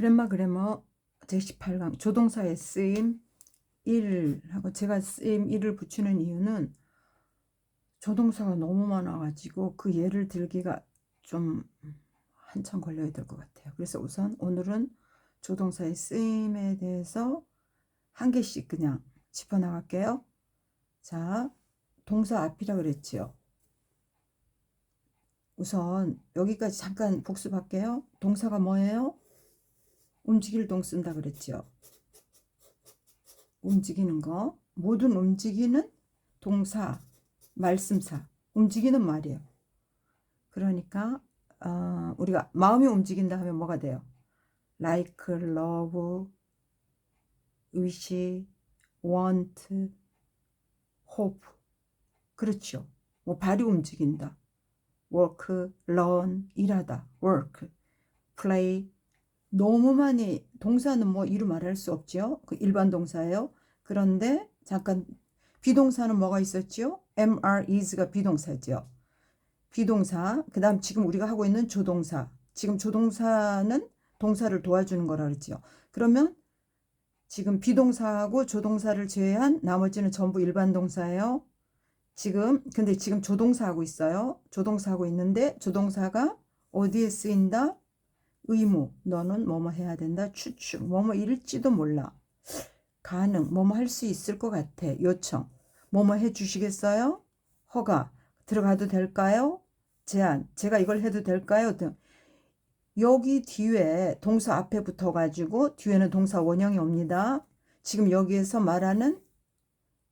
그랜마 그래머 제18강 조동사의 쓰임 1하고 제가 쓰임 1을 붙이는 이유는 조동사가 너무 많아가지고 그 예를 들기가 좀 한참 걸려야 될 것 같아요. 그래서 우선 오늘은 조동사의 쓰임에 대해서 한 개씩 그냥 짚어나갈게요. 자, 동사 앞이라 그랬지요. 우선 여기까지 잠깐 복습할게요. 동사가 뭐예요? 움직일 동 쓴다 그랬죠. 움직이는 거. 모든 움직이는 동사, 말씀사. 움직이는 말이에요. 그러니까 어, 우리가 마음이 움직인다 하면 뭐가 돼요? like, love, wish, want, hope. 그렇죠. 뭐 발이 움직인다. work, learn, 일하다. work, play. 너무 많이 동사는 뭐 이루 말할 수 없죠. 그 일반 동사예요. 그런데 잠깐 비동사는 뭐가 있었죠? MR is가 비동사죠. 비동사. 그다음 지금 우리가 하고 있는 조동사. 지금 조동사는 동사를 도와주는 거라 그랬죠. 그러면 지금 비동사하고 조동사를 제외한 나머지는 전부 일반 동사예요. 지금 근데 지금 조동사 하고 있어요. 조동사 하고 있는데 조동사가 어디에 쓰인다? 의무. 너는 뭐뭐 해야 된다. 추측. 뭐뭐 일지도 몰라. 가능. 뭐뭐 할 수 있을 것 같아. 요청. 뭐뭐 해 주시겠어요? 허가. 들어가도 될까요? 제안. 제가 이걸 해도 될까요? 등. 여기 뒤에 동사 앞에 붙어 가지고 뒤에는 동사 원형이 옵니다. 지금 여기에서 말하는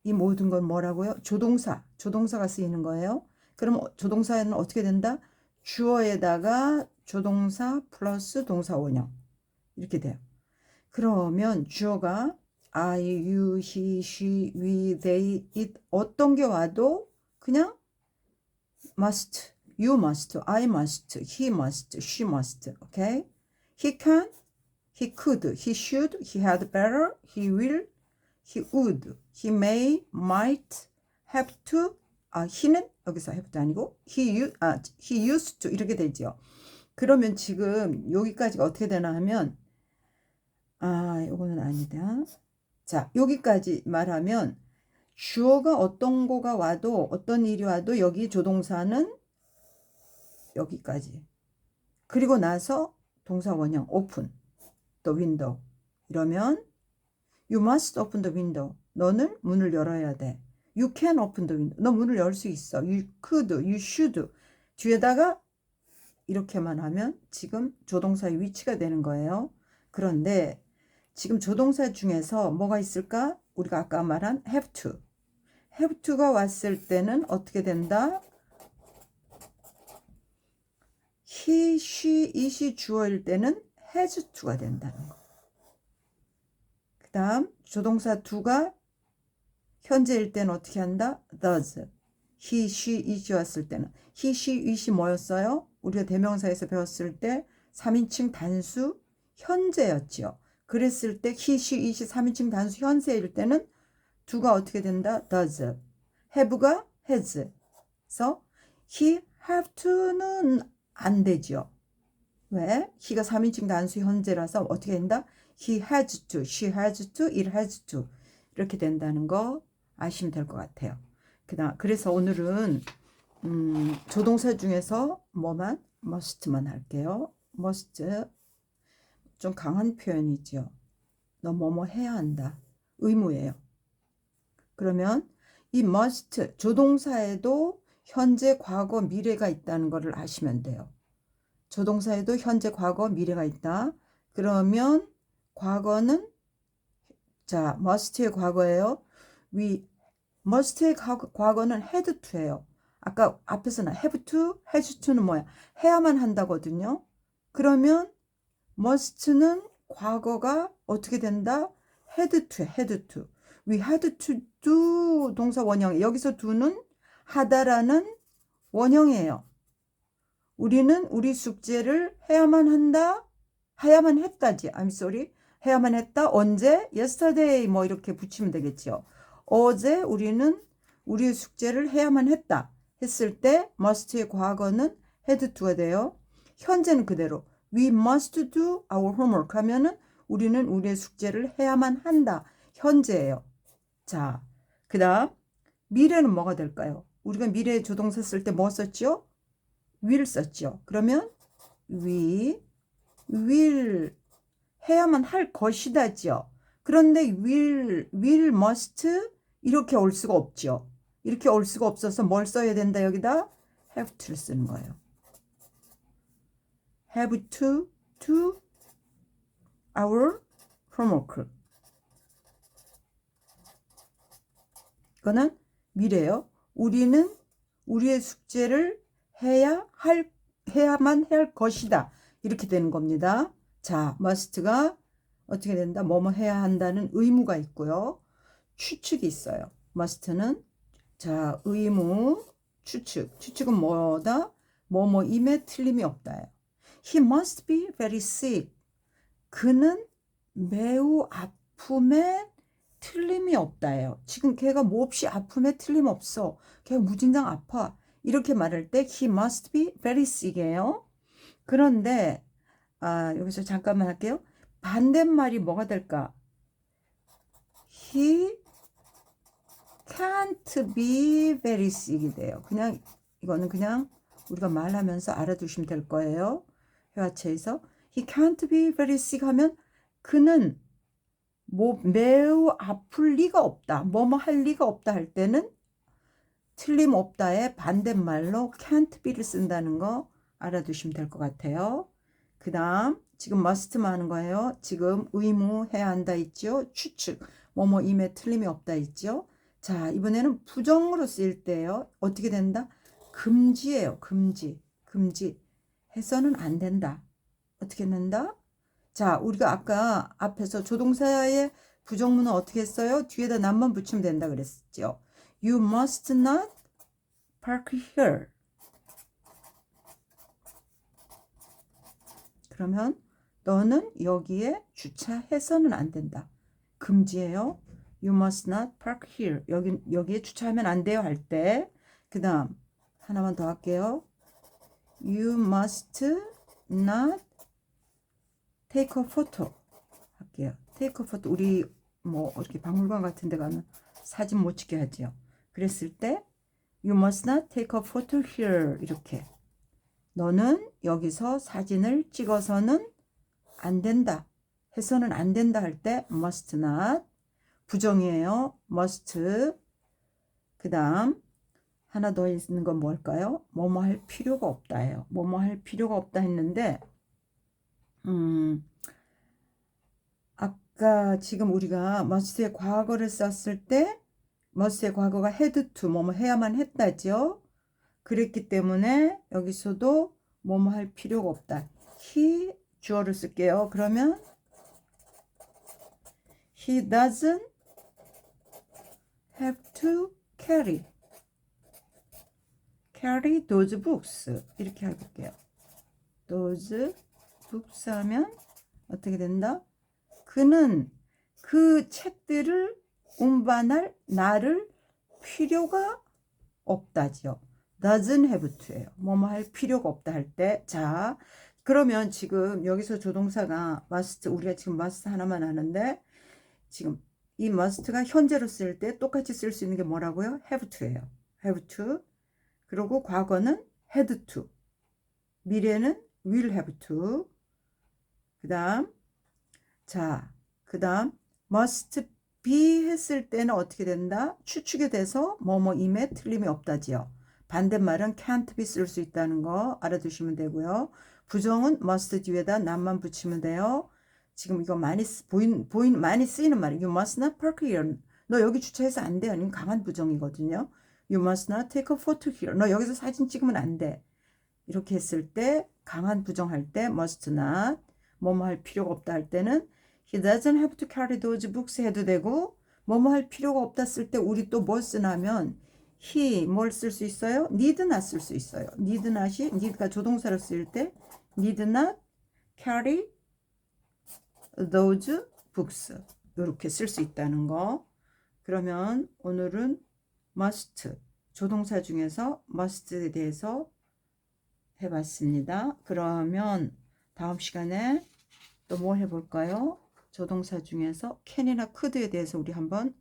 이 모든 건 뭐라고요? 조동사. 조동사가 쓰이는 거예요. 그럼 조동사에는 어떻게 된다? 주어에다가 조동사 플러스 동사 원형. 이렇게 돼요. 그러면 주어가 I, you, he, she, we, they, it 어떤 게 와도 그냥 must, you must, I must, he must, she must. Okay? He can, he could, he should, he had better, he will, he would, he may, might, have to. 아, he는 여기서 have to 아니고 he, 아, he used to 이렇게 되죠. 그러면 지금 여기까지가 어떻게 되나 하면 아, 이거는 아니다. 자, 여기까지 말하면 주어가 어떤 거가 와도 어떤 일이 와도 여기 조동사는 여기까지. 그리고 나서 동사 원형 open the window. 이러면 you must open the window. 너는 문을 열어야 돼. You can open the window. 너 문을 열 수 있어. You could, you should. 뒤에다가 이렇게만 하면 지금 조동사의 위치가 되는 거예요. 그런데 지금 조동사 중에서 뭐가 있을까? 우리가 아까 말한 have to. have to가 왔을 때는 어떻게 된다? he, she, it이 주어일 때는 has to가 된다는 거. 그 다음 조동사 do가 현재일 때는 어떻게 한다? does. he, she, it이 왔을 때는 he, she, it이 뭐였어요? 우리가 대명사에서 배웠을 때 3인칭 단수 현재였지요. 그랬을 때 he, she, it이 3인칭 단수 현재일 때는 do가 어떻게 된다? does. have가 has. 그래서 he have to는 안 되죠. 왜? he가 3인칭 단수 현재라서 어떻게 된다? he has to, she has to, it has to 이렇게 된다는 거 아시면 될 것 같아요. 그다 그래서 오늘은 음, 조동사 중에서 뭐만 must만 할게요. must 좀 강한 표현이죠. 너 뭐뭐 해야 한다. 의무예요. 그러면 이 must 조동사에도 현재, 과거, 미래가 있다는 것을 아시면 돼요. 조동사에도 현재, 과거, 미래가 있다. 그러면 과거는 자, must의 과거예요. we must의 과거, 과거는 had to예요. 아까 앞에서는 have to, has to는 뭐야? 해야만 한다거든요. 그러면 must는 과거가 어떻게 된다? had to, had to. We had to do 동사 원형. 여기서 do는 하다라는 원형이에요. 우리는 우리 숙제를 해야만 한다. 해야만 했다지. I'm sorry. 해야만 했다. 언제? yesterday 뭐 이렇게 붙이면 되겠죠. 어제 우리는 우리의 숙제를 해야만 했다. 했을 때 must의 과거는 had to가 돼요. 현재는 그대로 We must do our homework 하면은 우리는 우리의 숙제를 해야만 한다. 현재예요. 자, 그 다음 미래는 뭐가 될까요? 우리가 미래 조동사 쓸 때 뭐 썼죠? will 썼죠. 그러면 we will 해야만 할 것이다죠. 그런데 will, will, must 이렇게 올 수가 없죠. 이렇게 올 수가 없어서 뭘 써야 된다 여기다 have to를 쓰는 거예요. have to do our homework. 이거는 미래요. 우리는 우리의 숙제를 해야 할 해야만 할 것이다. 이렇게 되는 겁니다. 자, must가 어떻게 된다? 뭐뭐 해야 한다는 의무가 있고요. 추측이 있어요. must는 자, 의무, 추측. 추측은 뭐다? 뭐뭐임에 틀림이 없다예요. He must be very sick. 그는 매우 아픔에 틀림이 없다예요. 지금 걔가 몹시 아픔에 틀림없어. 걔가 무진장 아파. 이렇게 말할 때 he must be very sick이에요. 그런데 아, 여기서 잠깐만 할게요. 반대말이 뭐가 될까? He can't be very sick이 돼요. 그냥 이거는 그냥 우리가 말하면서 알아두시면 될 거예요. 회화체에서 he can't be very sick 하면 그는 뭐 매우 아플 리가 없다. 뭐뭐 할 리가 없다 할 때는 틀림없다의 반대말로 can't be를 쓴다는 거 알아두시면 될 것 같아요. 그 다음 지금 must만 하는 거예요. 지금 의무해야 한다 있죠. 추측 뭐뭐 임에 틀림이 없다 있죠. 자 이번에는 부정으로 쓰일 때요. 어떻게 된다? 금지예요. 금지. 금지. 해서는 안 된다. 어떻게 된다? 자 우리가 아까 앞에서 조동사의 부정문은 어떻게 했어요? 뒤에다 남만 붙이면 된다 그랬죠. You must not park here. 그러면 너는 여기에 주차해서는 안 된다. 금지예요. You must not park here. 여기 여기에 주차하면 안 돼요 할 때. 그 다음 하나만 더 할게요. You must not take a photo 할게요. take a photo 우리 뭐 이렇게 박물관 같은 데 가면 사진 못 찍게 하지요. 그랬을 때 You must not take a photo here 이렇게 너는 여기서 사진을 찍어서는 안 된다. 해서는 안 된다 할 때 must not 부정이에요. must 그 다음 하나 더 있는 건 뭘까요? 뭐뭐 할 필요가 없다예요. 뭐뭐 할 필요가 없다 했는데 음 아까 지금 우리가 must의 과거를 썼을 때 must의 과거가 had to 뭐뭐 해야만 했다죠. 그랬기 때문에 여기서도 뭐뭐 할 필요가 없다. he 주어를 쓸게요. 그러면 he doesn't have to carry carry those books 이렇게 해볼게요. those books 하면 어떻게 된다? 그는 그 책들을 운반할 나를 필요가 없다지요. doesn't have to예요. 뭐뭐 할 필요가 없다 할 때. 자, 그러면 지금 여기서 조동사가 must 우리가 지금 must 하나만 하는데 지금 이 must가 현재로 쓸 때 똑같이 쓸 수 있는 게 뭐라고요? have to예요. have to. 그리고 과거는 had to. 미래는 will have to. 그다음 자, 그다음 must be 했을 때는 어떻게 된다? 추측이 돼서 뭐뭐임에 틀림이 없다지요. 반대말은 can't be 쓸 수 있다는 거 알아두시면 되고요. 부정은 must 뒤에다 남만 붙이면 돼요. 지금 이거 많이 쓰, 보인 보인 많이 쓰이는 말이에요. You must not park here. 너 여기 주차해서 안 돼. 아니면 강한 부정이거든요. You must not take a photo here. 너 여기서 사진 찍으면 안 돼. 이렇게 했을 때 강한 부정할 때 must not 뭐뭐 할 필요가 없다 할 때는 he doesn't have to carry those books 해도 되고 뭐뭐 할 필요가 없다 쓸 때 우리 또뭐 쓰냐면 he 뭘 쓸 수 있어요? need not 쓸 수 있어요. need not이 need가 조동사로 쓸때 need not carry those books 이렇게 쓸 수 있다는 거. 그러면 오늘은 must 조동사 중에서 must에 대해서 해봤습니다. 그러면 다음 시간에 또뭐 해볼까요? 조동사 중에서 can이나 could에 대해서 우리 한번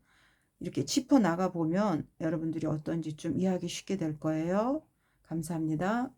이렇게 짚어 나가 보면 여러분들이 어떤지 좀 이해하기 쉽게 될 거예요. 감사합니다.